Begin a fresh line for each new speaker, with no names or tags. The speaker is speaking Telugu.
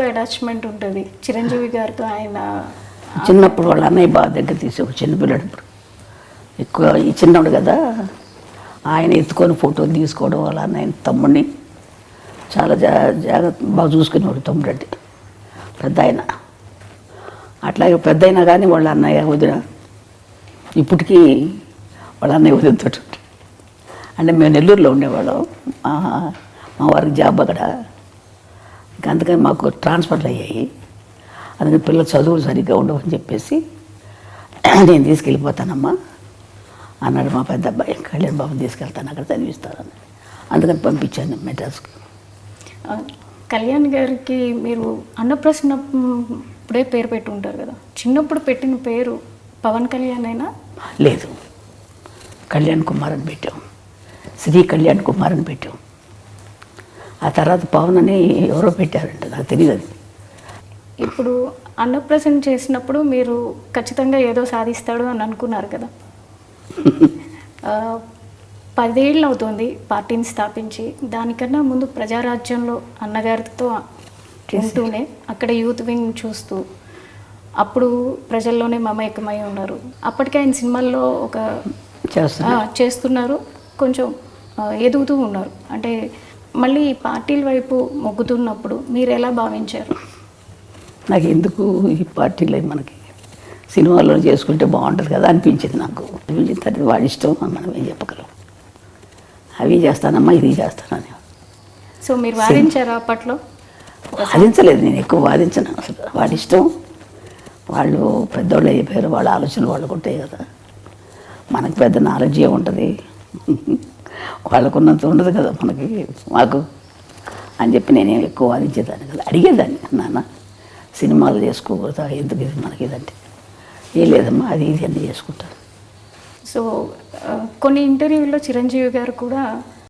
పిల్లలతో అటాచ్మెంట్ ఉంటుంది. చిరంజీవి గారితో ఆయన
చిన్నప్పుడు వాళ్ళ అన్నయ్య బాగా దగ్గర తీసేవాడు చిన్నపిల్లడు ఇప్పుడు. ఎక్కువ ఈ చిన్నవాడు కదా. ఆయన ఎత్తుకొని ఫోటోలు తీసుకోవడం వాళ్ళ అన్నయ్య తమ్ముడిని చాలా జా జాగ్రత్త బాగా చూసుకునేవాడు తమ్ముడు అంటే. పెద్ద ఆయన. అట్లాగే పెద్ద అయినా కానీ వాళ్ళ అన్నయ్య వదిన ఇప్పటికీ వాళ్ళ అన్నయ్య వదినతో అంటే మేము నెల్లూరులో ఉండేవాళ్ళం. మా వారికి జాబ్ అక్కడ. అందుకని మాకు ట్రాన్స్ఫర్లు అయ్యాయి. అందుకని పిల్లలు చదువులు సరిగ్గా ఉండవని చెప్పేసి నేను తీసుకెళ్ళిపోతానమ్మా అన్నాడు మా పెద్ద అబ్బాయి కళ్యాణ్ బాబు తీసుకెళ్తాను అక్కడ చదివిస్తానని అందుకని పంపించాను మెడ్రాస్కి.
కళ్యాణ్ గారికి మీరు అన్నప్రసన్న ఇప్పుడే పేరు పెట్టి ఉంటారు కదా. చిన్నప్పుడు పెట్టిన పేరు పవన్ కళ్యాణ్ అయినా?
లేదు. కళ్యాణ్ కుమార్ అని పెట్టాం. శ్రీ కళ్యాణ్ కుమార్ అని పెట్టాం. ఆ తర్వాత పవన్ అని ఎవరో పెట్టారంట నాకు తెలియదు అది.
ఇప్పుడు అన్నప్రసన్న చేసినప్పుడు మీరు ఖచ్చితంగా ఏదో సాధిస్తాడు అని అనుకున్నారు కదా. పదేళ్ళు అవుతుంది పార్టీని స్థాపించి దానికన్నా ముందు ప్రజారాజ్యంలో అన్నగారితో ఉంటూనే అక్కడ యూత్ వింగ్ చూస్తూ అప్పుడు ప్రజల్లోనే మమేకమై ఉన్నారు. అప్పటికే ఆయన సినిమాల్లో ఒక చేస్తున్నారు. కొంచెం ఎదుగుతూ ఉన్నారు. అంటే మళ్ళీ ఈ పార్టీల వైపు మొగ్గుతున్నప్పుడు మీరు ఎలా భావించారు?
నాకు ఎందుకు ఈ పార్టీలో మనకి సినిమాల్లో చేసుకుంటే బాగుంటుంది కదా అనిపించింది నాకు. అనిపించిన తర్వాత వాడి ఇష్టం మనం ఏం చెప్పగలం. అవి చేస్తానమ్మా ఇది చేస్తానని.
సో మీరు వాదించారా అప్పట్లో?
వాదించలేదు నేను ఎక్కువ వాదించను అసలు. వాడి ఇష్టం వాళ్ళు పెద్దోళ్ళు అయిపోయారు వాళ్ళ ఆలోచనలు వాళ్ళకు ఉంటాయి కదా. మనకు పెద్ద నాలెడ్జ్ ఉంటుంది. వాళ్ళకున్నంత ఉండదు కదా మనకి. మాకు అని చెప్పి నేనేం ఎక్కువ వాదించేదాన్ని కదా. అడిగేదాన్ని. నాన్న సినిమాలు చేసుకోకూడదా? ఎందుకు ఇది మనకి ఇదంటే? ఏం లేదమ్మా అది ఇది అన్నీ చేసుకుంటాను
సో కొన్ని ఇంటర్వ్యూల్లో చిరంజీవి గారు కూడా